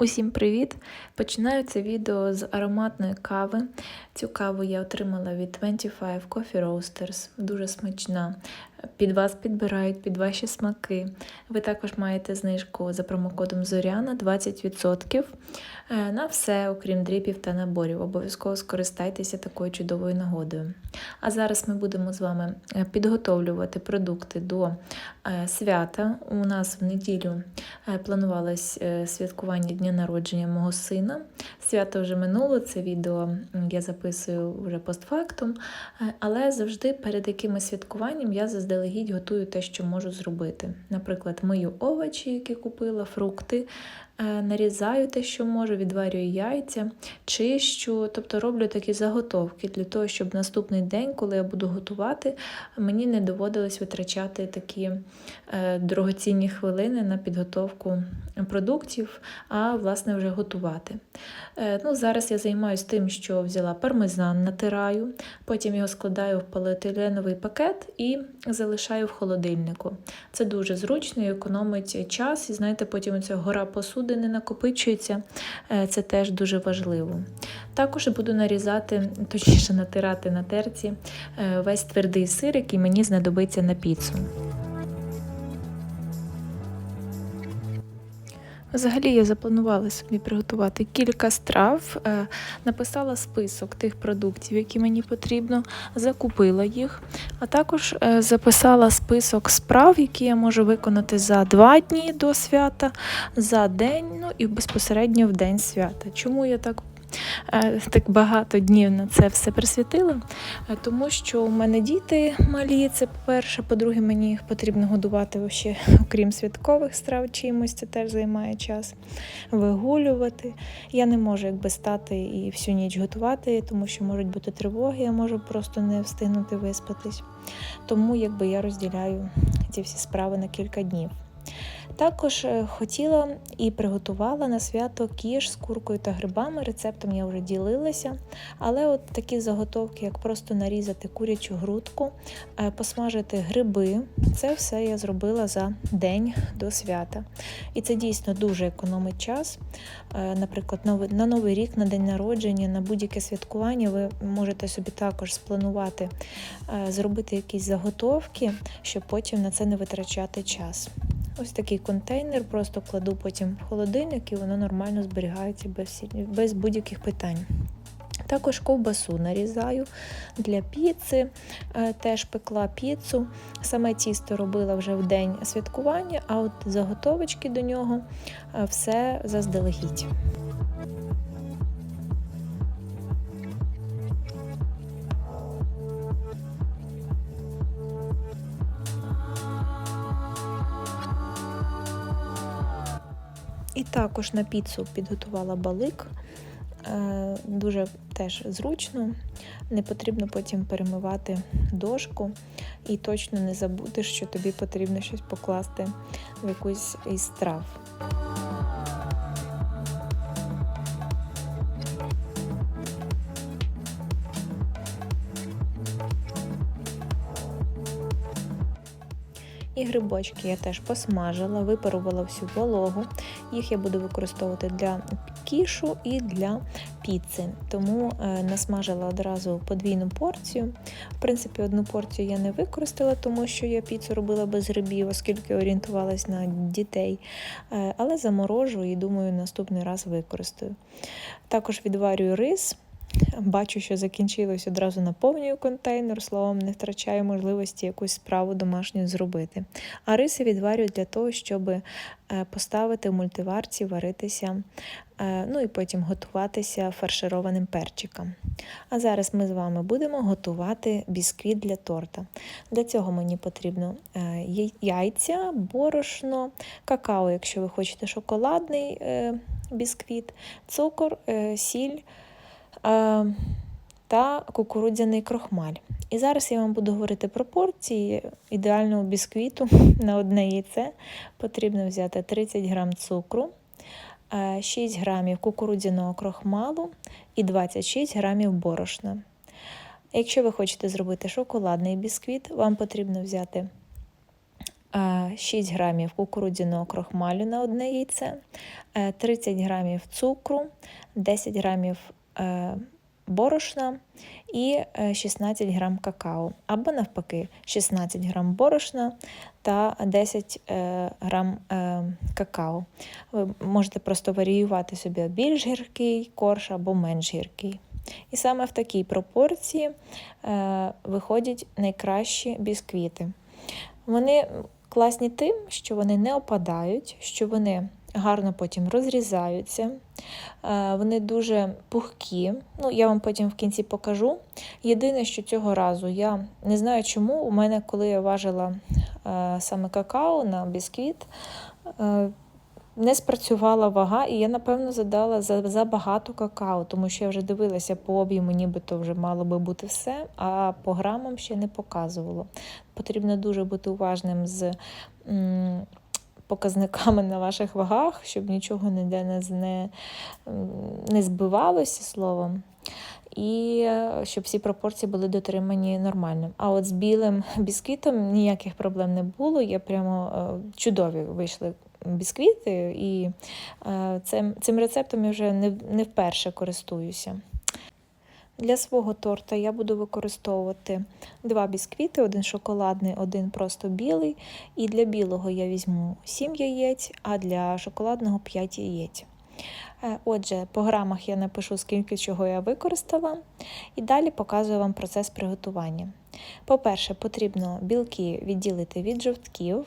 Усім привіт! Починаю це відео з ароматної кави. Цю каву я отримала від 25 Coffee Roasters. Дуже смачна. Під вас підбирають під ваші смаки. Ви також маєте знижку за промокодом Зоряна 20% е, на все, окрім дріпів та наборів. Обов'язково скористайтеся такою чудовою нагодою. А зараз ми будемо з вами е, підготовлювати продукти до е, свята. У нас в неділю планувалось святкування дня народження мого сина. Свято вже минуло, це відео я записую вже постфактум, але завжди перед якимось святкуванням я заздалегідь готую те, що можу зробити. Наприклад, мию овочі, які купила, фрукти, нарізаю те, що можу, відварюю яйця, чищу, тобто роблю такі заготовки для того, щоб наступний день, коли я буду готувати, мені не доводилось витрачати такі е, дорогоцінні хвилини на підготовку продуктів, а власне вже готувати. Е, ну, Зараз я займаюся тим, що взяла пармезан, натираю, потім його складаю в поліетиленовий пакет і залишаю в холодильнику. Це дуже зручно і економить час, і знаєте, потім ця гора посуди не накопичується, е, це теж дуже важливо. Також буду нарізати, точніше натирати на терці е, весь твердий сир, який мені знадобиться на піцу. Взагалі я запланувала собі приготувати кілька страв, е, написала список тих продуктів, які мені потрібно, закупила їх, а також е, записала список справ, які я можу виконати за два дні до свята, за день, ну і безпосередньо в день свята. Чому я так так багато днів на це все присвятила, е, тому що у мене діти малі, це по-перше, по-друге, мені їх потрібно годувати ще, окрім святкових страв, чимось це теж займає час вигулювати. Я не можу якби стати і всю ніч готувати, тому що можуть бути тривоги, я можу просто не встигнути виспатись. Тому якби я розділяю ці всі справи на кілька днів. Також е, хотіла і приготувала на свято кіш з куркою та грибами. Рецептом я вже ділилася. Але от такі заготовки, як просто нарізати курячу грудку, е, посмажити гриби, це все я зробила за день до свята. І це дійсно дуже економить час. Е, наприклад, на Новий рік, на день народження, на будь-яке святкування ви можете собі також спланувати, зробити якісь заготовки, щоб потім на це не витрачати час. Ось такий контейнер, просто кладу потім в холодильник і воно нормально зберігається без, без будь-яких питань. Також ковбасу нарізаю для піци, е, теж пекла піцу. Саме тісто робила вже в день святкування, а от заготовочки до нього е, все заздалегідь. І також на піцу підготувала балик. Е, дуже теж зручно, не потрібно потім перемивати дошку і точно не забудеш, що тобі потрібно щось покласти в якусь із страв. І грибочки я теж посмажила, випарувала всю вологу. Їх я буду використовувати для кішу і для піци. Тому е, насмажила одразу подвійну порцію. В принципі, одну порцію я не використала, тому що я піцу робила без грибів, оскільки орієнтувалась на дітей. Е, але заморожу і думаю, наступний раз використаю. Також відварюю рис. Бачу, що закінчилось одразу наповнюю контейнер, словом, не втрачаю можливості якусь справу домашню зробити. А риси відварюю для того, щоб е, поставити в мультиварці, варитися, е, ну і потім готуватися фаршированим перчиком. А зараз ми з вами будемо готувати бісквіт для торта. Для цього мені потрібно е, яйця, борошно, какао, якщо ви хочете шоколадний бісквіт, цукор, сіль та кукурудзяний крохмаль. І зараз я вам буду говорити пропорції ідеального бісквіту на одне яйце. Потрібно взяти 30 грам цукру, 6 грамів кукурудзяного крохмалу і 26 грамів борошна. Якщо ви хочете зробити шоколадний бісквіт, вам потрібно взяти е, 6 грамів кукурудзяного крохмалю на одне яйце, е, 30 грамів цукру, 10 грамів борошна і е, 16 грам какао. Або навпаки, 16 грам борошна та 10 е, грам е, какао. Ви можете просто варіювати собі більш гіркий корж або менш гіркий. І саме в такій пропорції е, виходять найкращі бісквіти. Вони класні тим, що вони не опадають, що вони гарно потім розрізаються, е, вони дуже пухкі. Ну, я вам потім в кінці покажу. Єдине, що цього разу я не знаю чому, у мене, коли я важила е, саме какао на бісквіт, е, не спрацювала вага, і я, напевно, задала за, за багато какао, тому що я вже дивилася по об'єму, нібито вже мало би бути все, а по грамам ще не показувало. Потрібно дуже бути уважним з показниками на ваших вагах, щоб нічого ніде не, не збивалося словом. І е, щоб всі пропорції були дотримані нормально. А от з білим бісквітом ніяких проблем не було. Я прямо е, чудові вийшли бісквіти, і е, цим, цим рецептом я вже не, не вперше користуюся. Для свого торта я буду використовувати два бісквіти, один шоколадний, один просто білий. І для білого я візьму 7 яєць, а для шоколадного 5 яєць. Е, Отже, по грамах я напишу, скільки чого я використала, і далі показую вам процес приготування. По-перше, потрібно білки відділити від жовтків,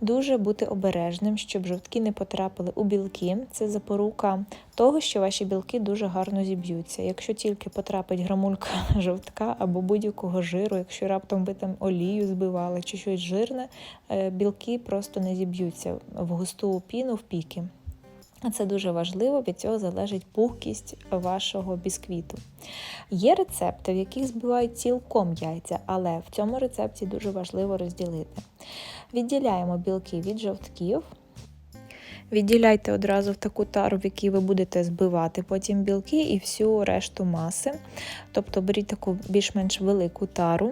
дуже бути обережним, щоб жовтки не потрапили у білки. Це запорука того, що ваші білки дуже гарно зіб'ються. Якщо тільки потрапить грамулька жовтка або будь-якого жиру, якщо раптом ви там олію збивали чи щось жирне, е, білки просто не зіб'ються в густу піну в піки. Це дуже важливо, від цього залежить пухкість вашого бісквіту. Є рецепти, в яких збивають цілком яйця, але в цьому рецепті дуже важливо розділити. Відділяємо білки від жовтків. Відділяйте одразу в таку тару, в якій ви будете збивати потім білки і всю решту маси. Тобто беріть таку більш-менш велику тару.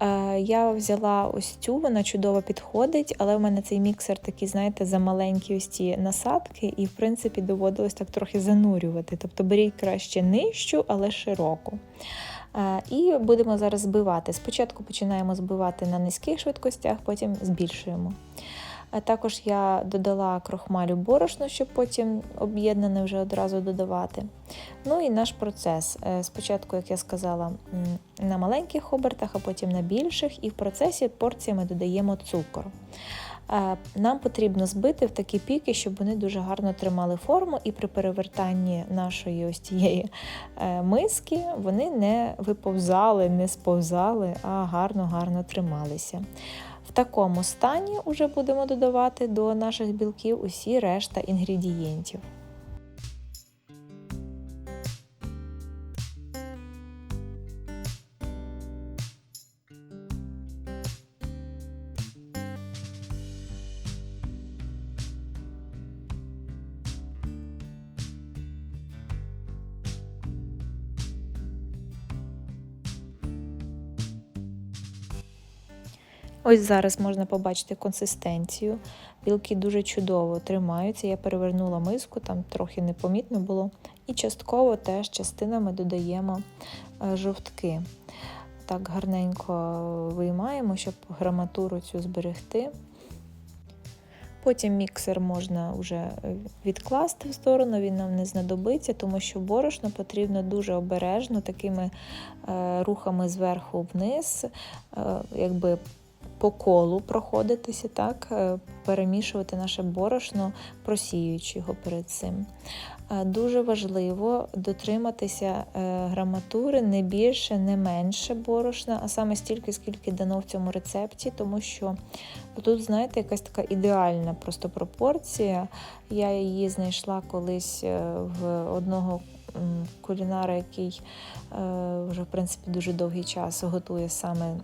Е, Я взяла ось цю, вона чудово підходить, але в мене цей міксер такий, знаєте, за маленькі ось ці насадки, і в принципі доводилось так трохи занурювати. Тобто беріть краще нижчу, але широку. Е, І будемо зараз збивати. Спочатку починаємо збивати на низьких швидкостях, потім збільшуємо. А також я додала крохмалю борошно, щоб потім об'єднане вже одразу додавати. Ну і наш процес. Е, Спочатку, як я сказала, на маленьких обертах, а потім на більших, і в процесі порціями додаємо цукор. Е, Нам потрібно збити в такі піки, щоб вони дуже гарно тримали форму, і при перевертанні нашої ось цієї е, миски вони не виповзали, не сповзали, а гарно-гарно трималися. Такому стані вже будемо додавати до наших білків усі решта інгредієнтів. Ось зараз можна побачити консистенцію. Білки дуже чудово тримаються. Я перевернула миску, там трохи непомітно було. І частково теж частинами додаємо е, жовтки. Так гарненько виймаємо, щоб граматуру цю зберегти. Потім міксер можна вже відкласти в сторону, він нам не знадобиться, тому що борошно потрібно дуже обережно такими е, рухами зверху вниз, е, якби по колу проходитися, так, е, перемішувати наше борошно, просіюючи його перед цим. Е, Дуже важливо дотриматися е, граматури не більше, не менше борошна, а саме стільки, скільки дано в цьому рецепті, тому що тут, знаєте, якась така ідеальна просто пропорція. Я її знайшла колись в одного кулінара, який вже в принципі дуже довгий час готує саме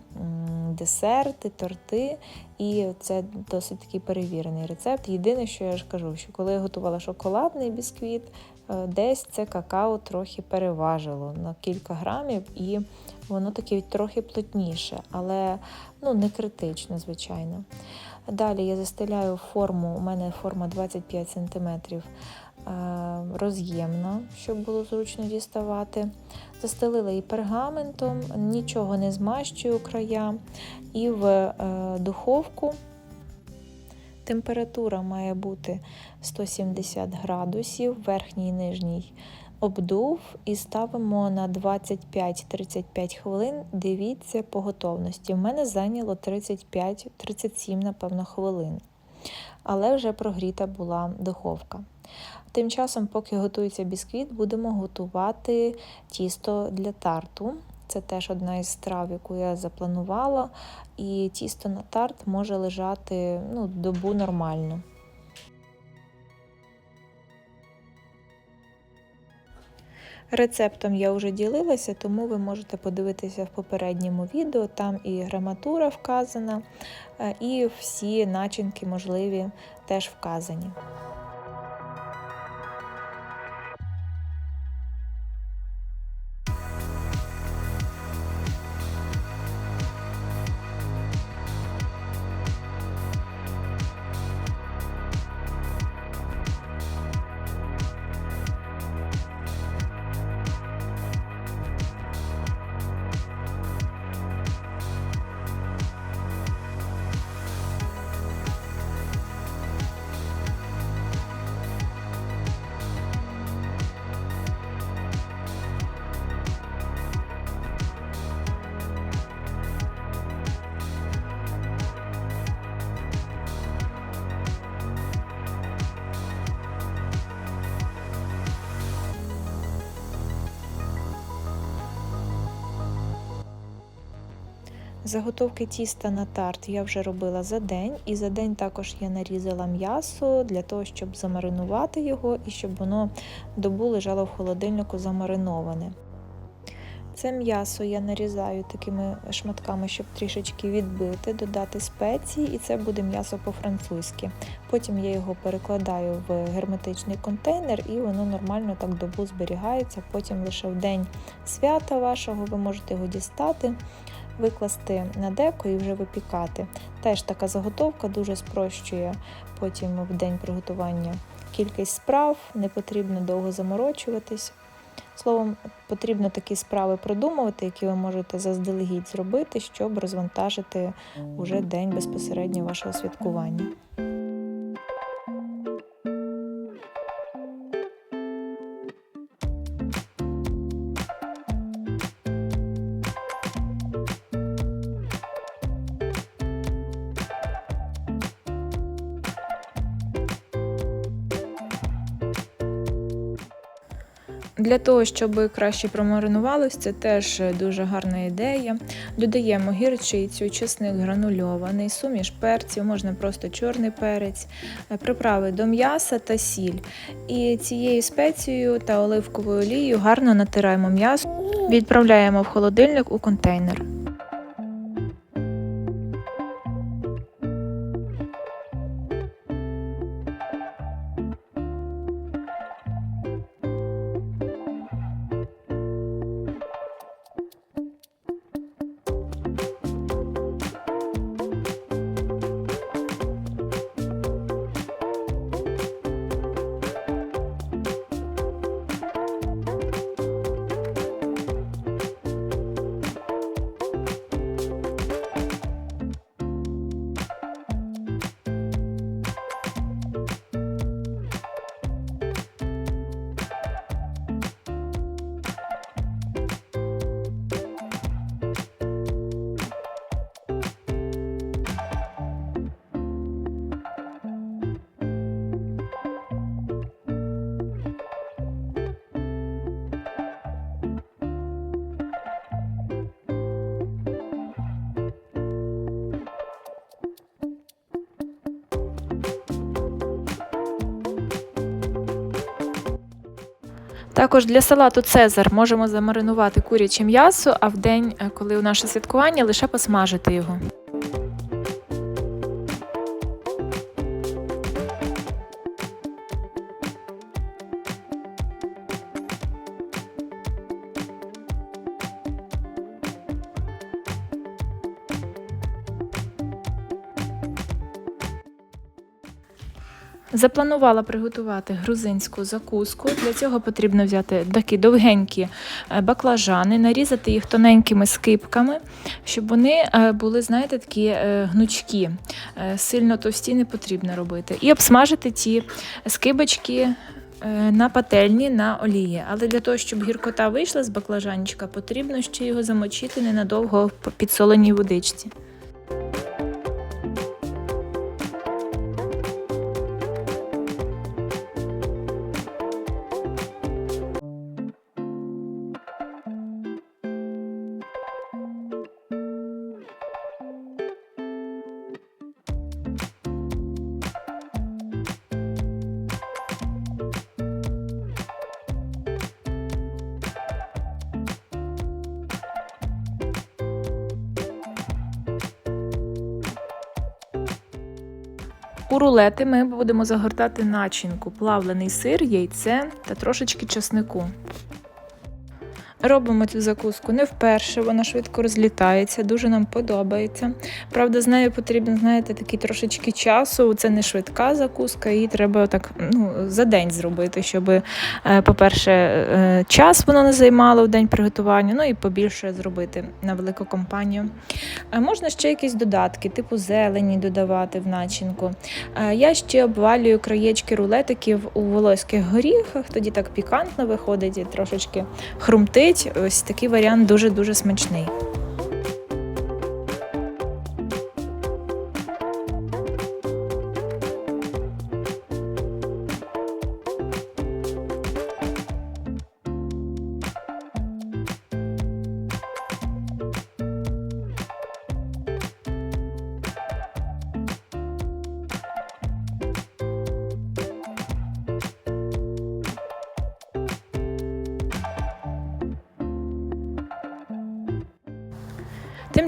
десерти, торти. І це досить такий перевірений рецепт. Єдине, що я ж кажу, що коли я готувала шоколадний бісквіт, е, десь це какао трохи переважило на кілька грамів, і воно таке трохи плотніше, але ну, не критично, звичайно. Далі я застеляю форму, у мене форма 25 см роз'ємна, щоб було зручно діставати. Застелила її пергаментом, нічого не змащую края. І в е, духовку температура має бути 170 градусів, верхній і нижній обдув і ставимо на 25-35 хвилин. Дивіться по готовності. В мене зайняло 35-37, напевно, хвилин. Але вже прогріта була духовка. Тим часом, поки готується бісквіт, будемо готувати тісто для тарту. Це теж одна із страв, яку я запланувала, і тісто на тарт може лежати ну, добу нормально. Рецептом я вже ділилася, тому ви можете подивитися в попередньому відео, там і граматура вказана, е, і всі начинки можливі теж вказані. Заготовки тіста на тарт я вже робила за день, і за день також я нарізала м'ясо для того, щоб замаринувати його і щоб воно добу лежало в холодильнику замариноване. Це м'ясо я нарізаю такими шматками, щоб трішечки відбити, додати спеції, і це буде м'ясо по-французьки. Потім я його перекладаю в герметичний контейнер і воно нормально так добу зберігається. Потім лише в день свята вашого ви можете його дістати викласти на деко і вже випікати. Теж така заготовка дуже спрощує потім в день приготування кількість справ, не потрібно довго заморочуватись. Словом, потрібно такі справи продумувати, які ви можете заздалегідь зробити, щоб розвантажити уже день безпосередньо вашого святкування. Для того, щоб краще промаринувалось, це теж дуже гарна ідея. Додаємо гірчицю, чесник гранульований, суміш перців, можна просто чорний перець, е, приправи до м'яса та сіль. І цією спецією та оливковою олією гарно натираємо м'ясо, відправляємо в холодильник у контейнер. Також для салату Цезар можемо замаринувати куряче м'ясо, а в день, е, коли у наше святкування, лише посмажити його. Запланувала приготувати грузинську закуску. Для цього потрібно взяти такі довгенькі е, баклажани, нарізати їх тоненькими скипками, щоб вони е, були, знаєте, такі е, гнучкі. Сильно товсті не потрібно робити. І обсмажити ті скибочки на пательні на олії. Але для того, щоб гіркота вийшла з баклажанчика, потрібно ще його замочити ненадовго в підсоленій водичці. У рулети ми будемо загортати начинку, плавлений сир, яйце та трошечки чеснику. Робимо цю закуску не вперше, вона швидко розлітається, дуже нам подобається. Правда, з нею потрібно, знаєте, такий трошечки часу. Це не швидка закуска, її треба так ну, за день зробити, щоб, е, по-перше, е, час воно не займало в день приготування, ну і побільше зробити на велику компанію. Е, Можна ще якісь додатки, типу зелені додавати в начинку. Я ще обвалюю краєчки рулетиків у волоських горіхах, тоді так пікантно виходить і трошечки хрумтить. Ось такий варіант дуже-дуже смачний.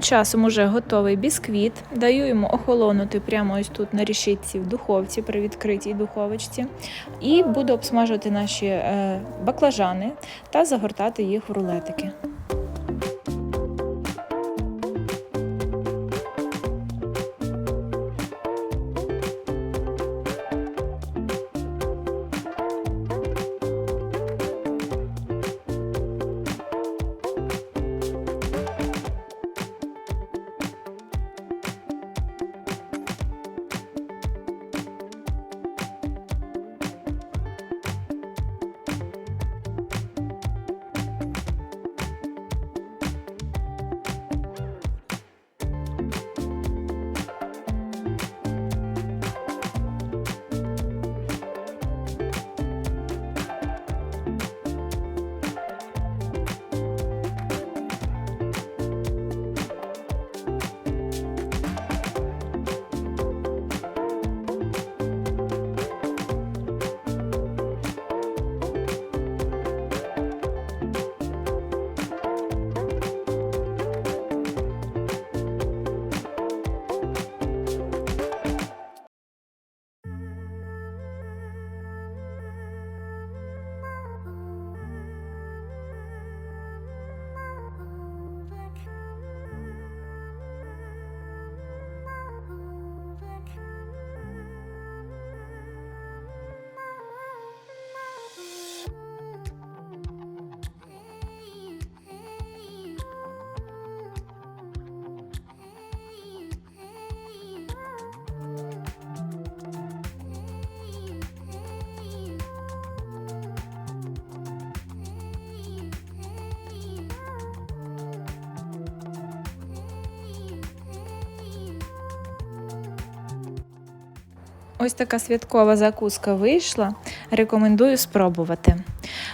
Часом уже готовий бісквіт. Даю йому охолонути прямо ось тут на рішитці в духовці при відкритій духовочці. І буду обсмажувати наші е, баклажани та загортати їх в рулетики. Ось така святкова закуска вийшла. Рекомендую спробувати.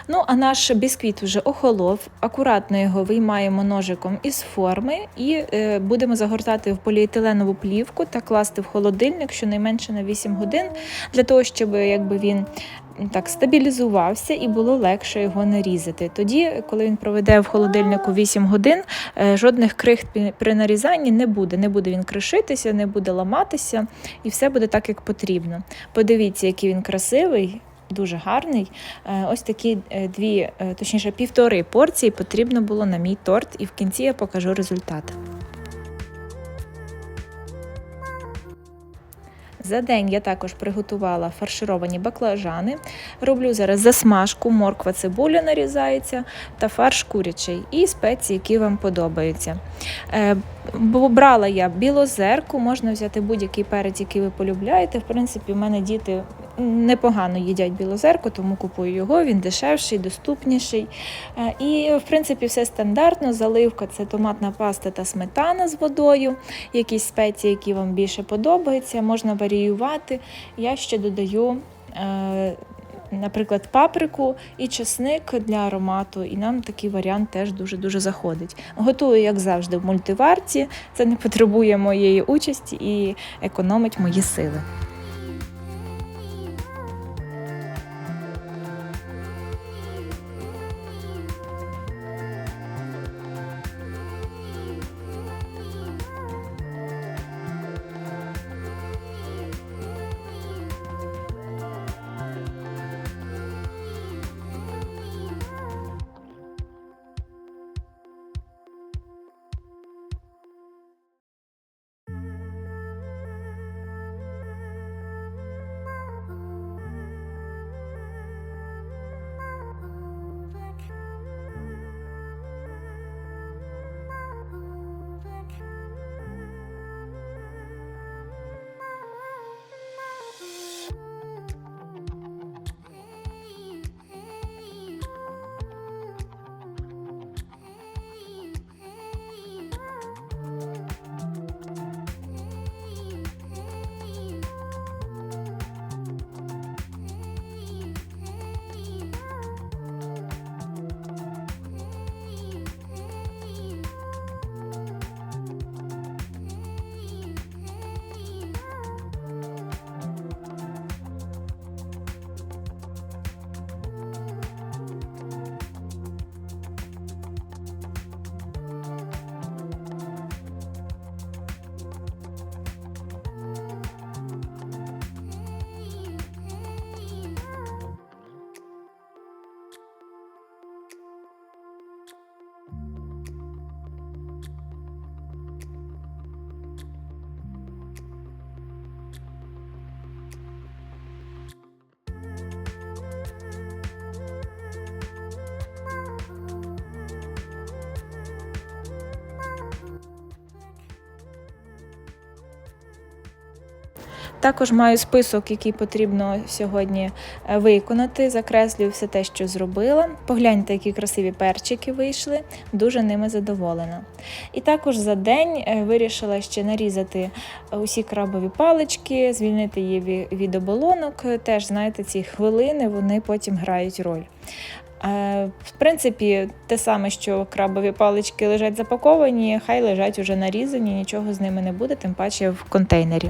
Ну, а наш бісквіт вже охолов. Акуратно його виймаємо ножиком із форми і е, будемо загортати в поліетиленову плівку та класти в холодильник щонайменше на 8 годин, для того, щоб якби він так стабілізувався і було легше його нарізати. Тоді, коли він проведе в холодильнику 8 годин, е, жодних крихт при нарізанні не буде. Не буде він кришитися, не буде ламатися, і все буде так, як потрібно. Подивіться, який він красивий. Дуже гарний. Е, Ось такі е, дві, точніше, півтори порції потрібно було на мій торт, і в кінці я покажу результат. За день я також приготувала фаршировані баклажани. Роблю зараз засмажку, морква, цибуля нарізається та фарш курячий і спеції, які вам подобаються. Е, Бо брала я білозерку, можна взяти будь-який перець, який ви полюбляєте. В принципі, в мене діти непогано їдять білозерку, тому купую його. Він дешевший, доступніший. Е, І, в принципі, все стандартно. Заливка це томатна паста та сметана з водою, якісь спеції, які вам більше подобаються, можна варіювати. Я ще додаю. Наприклад, паприку і чесник для аромату, і нам такий варіант теж дуже-дуже заходить. Готую, як завжди, в мультиварці. Це не потребує моєї участі і економить мої сили. Також маю список, який потрібно сьогодні е, виконати. Закреслюю все те, що зробила. Погляньте, які красиві перчики вийшли, дуже ними задоволена. І також за день е, вирішила ще нарізати усі крабові палички, звільнити її ві- від оболонок. Теж, знаєте, ці хвилини вони потім грають роль. Е, В принципі, те саме, що крабові палички лежать запаковані, хай лежать уже нарізані, нічого з ними не буде, тим паче в контейнері.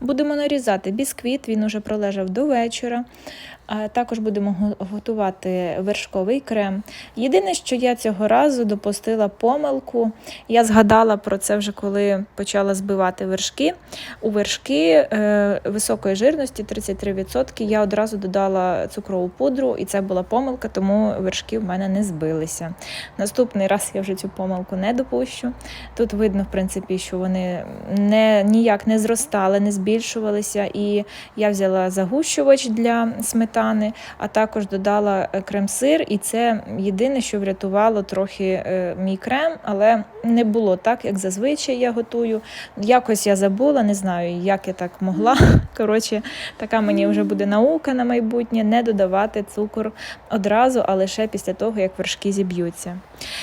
Будемо нарізати бісквіт, він уже пролежав до вечора. Також будемо готувати вершковий крем. Єдине, що я цього разу допустила помилку, я згадала про це вже коли почала збивати вершки. У вершки е, високої жирності 33%. Я одразу додала цукрову пудру, і це була помилка, тому вершки в мене не збилися. Наступний раз я вже цю помилку не допущу. Тут видно, в принципі, що вони не, ніяк не зростали, не збільшувалися. І я взяла загущувач для сметани, а також додала е, крем-сир, і це єдине, що врятувало трохи е, мій крем, але не було так, як зазвичай я готую. Якось я забула, не знаю, як я так могла. Коротше, така мені вже буде наука на майбутнє не додавати цукор одразу, а лише після того, як вершки зіб'ються.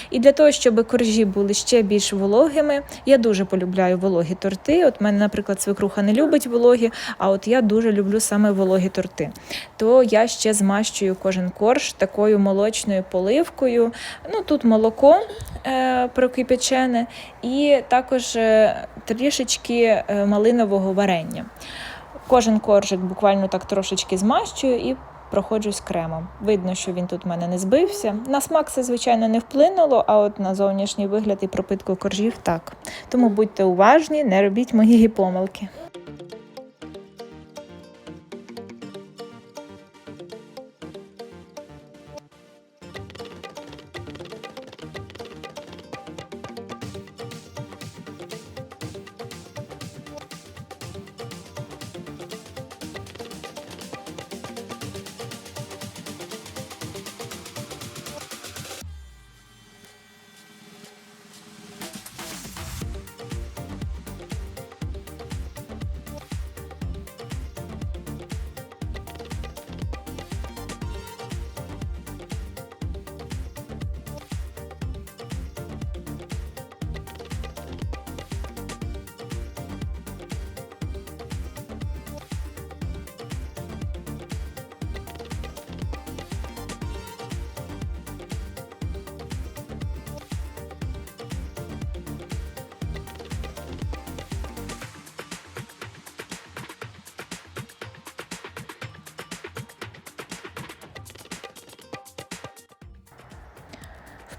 І для того, щоб коржі були ще більш вологими, я дуже полюбляю вологі торти. От мене, наприклад, свекруха не любить вологі, а от я дуже люблю саме вологі торти. То я ще змащую кожен корж такою молочною поливкою. Ну тут молоко е, прокипячене, і також е, трішечки е, малинового варення. Кожен коржик буквально так трошечки змащую і проходжусь кремом. Видно, що він тут в мене не збився. На смак це, звичайно, не вплинуло, а от на зовнішній вигляд і пропитку коржів так. Тому будьте уважні, не робіть мої помилки.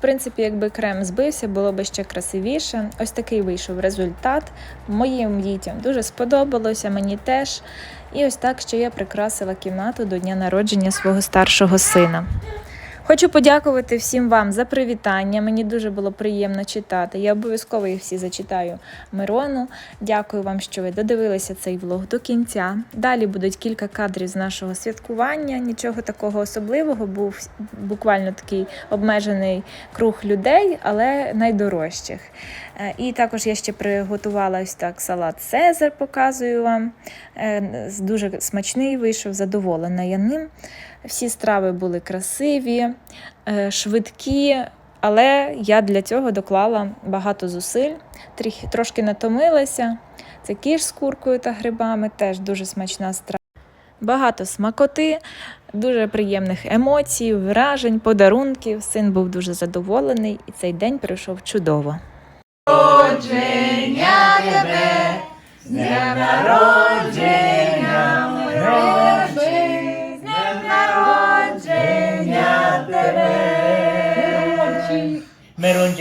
Принципі, якби крем збився, було б ще красивіше. Ось такий вийшов результат. Моїм дітям дуже сподобалося, мені теж. І ось так ще я прикрасила кімнату до дня народження свого старшого сина. Хочу подякувати всім вам за привітання. Мені дуже було приємно читати. Я обов'язково їх всі зачитаю Мирону. Дякую вам, що ви додивилися цей влог до кінця. Далі будуть кілька кадрів з нашого святкування. Нічого такого особливого, був буквально такий обмежений круг людей, але найдорожчих. Е, І також я ще приготувала ось так салат Цезар, показую вам. Е, Дуже смачний вийшов, задоволена я ним. Всі страви були красиві, е, швидкі, але я для цього доклала багато зусиль, трошки натомилася. Це кіш з куркою та грибами, теж дуже смачна страва. Багато смакоти, дуже приємних емоцій, вражень, подарунків. Син був дуже задоволений, і цей день пройшов чудово. народження тебе, народження Meron